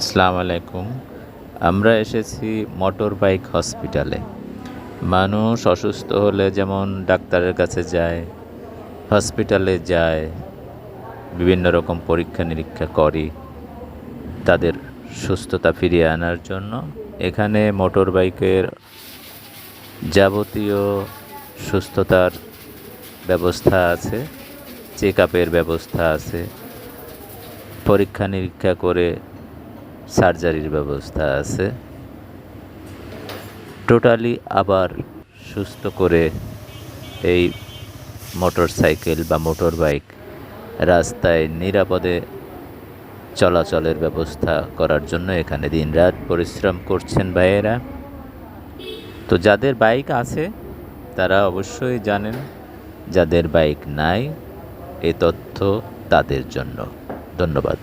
আসসালামু আলাইকুম। আমরা এসেছি মোটর বাইক হসপিটালে। মানুষ অসুস্থ হলে যেমন ডাক্তারের কাছে যায়, হসপিটালে যায়, বিভিন্ন রকম পরীক্ষা নিরীক্ষা করি তাদের সুস্থতা ফিরিয়ে আনার জন্য। এখানে মোটর বাইকের যাবতীয় সুস্থতার ব্যবস্থা আছে চেক আপের ব্যবস্থা আছে পরীক্ষা নিরীক্ষা করে সার্জারির ব্যবস্থা আছে। টোটালি আবার সুস্থ করে এই মোটর সাইকেল বা মোটর বাইক রাস্তায় নিরাপদে চলাচলের ব্যবস্থা করার জন্য এখানে দিনরাত পরিশ্রম করছেন ভাইয়েরা। তো যাদের বাইক আছে, তারা অবশ্যই জানেন, যাদের বাইক নাই, এ তথ্য তাদের জন্য। ধন্যবাদ।